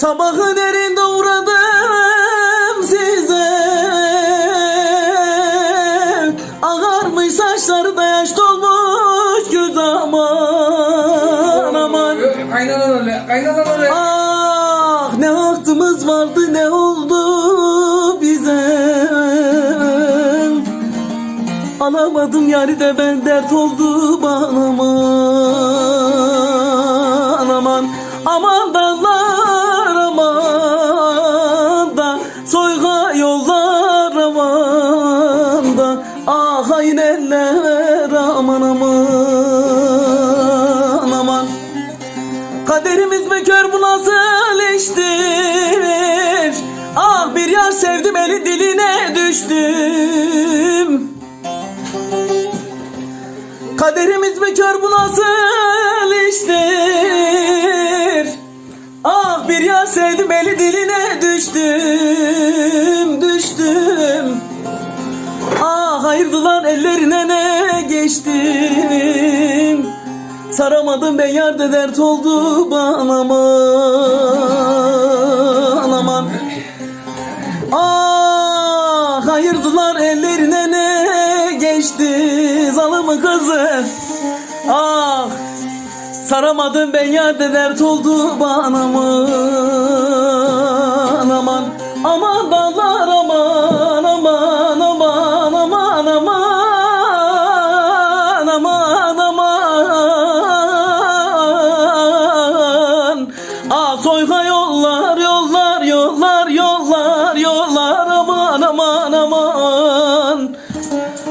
Sabahın erinde uğradım size. Ağarmış saçları da yaş dolmuş göz aman aman. Kaynanan öyle, kaynanan öyle. Ah ne aklımız vardı ne oldu bize. Alamadım yari de ben dert oldu bana aman Ah hain eller aman aman aman. Kaderimiz mi kör bu nasıl iştir? Ah bir yar sevdim eli diline düştüm. Kaderimiz mi kör bu nasıl iştir Hayırdılar ellerine ne geçtim? Saramadım ben yerde dert oldu bana aman aman. Ah hayırdılar ellerine ne geçti zalımı kızı? Ah saramadım ben yerde dert oldu bana aman aman. Aman dağlar aman soyga yollar yollar yollar yollar yollar aman aman aman.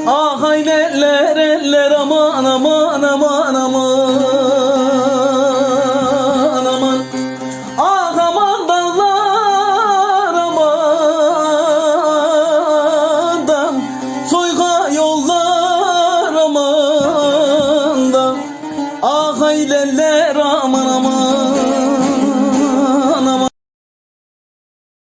Ah hayn eller eller aman aman aman aman aman. Ah aman dağlar aman Soyga yollar aman Ah aman aman